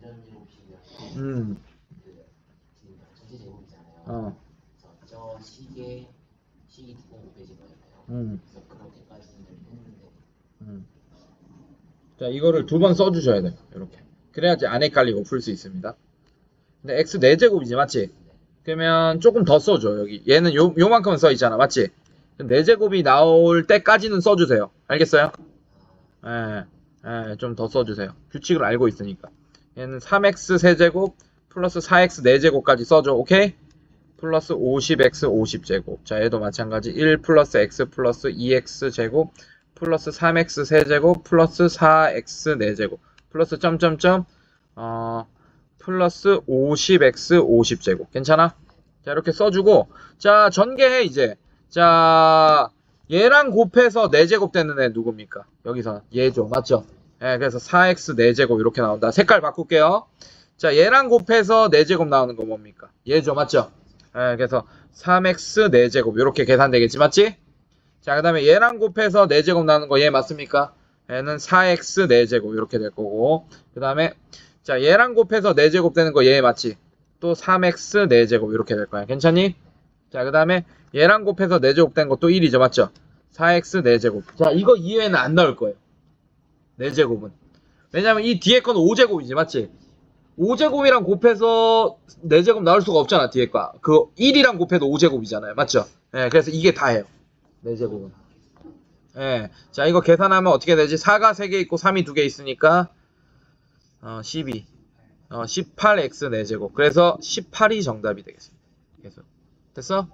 완전 음, 그 지금 전체 제곱이잖아요. 어, 그래서 저. 음, 그래서 그렇게까지는 했는데 음. 자, 이거를 두 번 써주셔야 돼요. 이렇게. 그래야지 안 헷갈리고 풀 수 있습니다. 근데 x 4제곱이지, 맞지? 그러면 조금 더 써줘, 여기. 얘는 요, 요만큼은 써있잖아, 맞지? 4제곱이 나올 때까지는 써주세요. 알겠어요? 예, 예, 좀 더 써주세요. 규칙을 알고 있으니까. 얘는 3x 세제곱 플러스 4x 4제곱까지 써줘. 오케이? 플러스 50x 50제곱. 자, 얘도 마찬가지. 1 플러스 x 플러스 2x 제곱 플러스 3x 세제곱 플러스 4x 4제곱 플러스 점점점 어 플러스 50x 50제곱. 괜찮아? 자, 이렇게 써주고 자, 전개해 이제. 자, 얘랑 곱해서 4제곱 되는 애 누굽니까? 여기서 얘죠. 맞죠? 예, 그래서 4x 4제곱 이렇게 나온다. 색깔 바꿀게요. 자, 얘랑 곱해서 4제곱 나오는 거 뭡니까? 얘죠. 맞죠? 예, 그래서 3x 4제곱 이렇게 계산되겠지. 맞지? 자, 그 다음에 얘랑 곱해서 4제곱 나오는 거 얘 맞습니까? 얘는 4x 4제곱 이렇게 될 거고 그 다음에 자, 얘랑 곱해서 4제곱 되는 거 얘 맞지? 또 3x 4제곱 이렇게 될 거야. 괜찮니? 자, 그 다음에 얘랑 곱해서 4제곱 된거또 1이죠. 맞죠? 4x 4제곱. 자, 이거 이외에는 안 나올 거예요. 4제곱은. 왜냐면 이 뒤에 거는 5제곱이지. 맞지? 5제곱이랑 곱해서 4제곱 나올 수가 없잖아. 뒤에 거. 그 1이랑 곱해도 5제곱이잖아요. 맞죠? 예, 그래서 이게 다예요. 4제곱은. 예. 자, 이거 계산하면 어떻게 되지? 4가 3개 있고 3이 2개 있으니까 어, 12. 어, 18x 4제곱. 그래서 18이 정답이 되겠습니다. 그래서 됐어?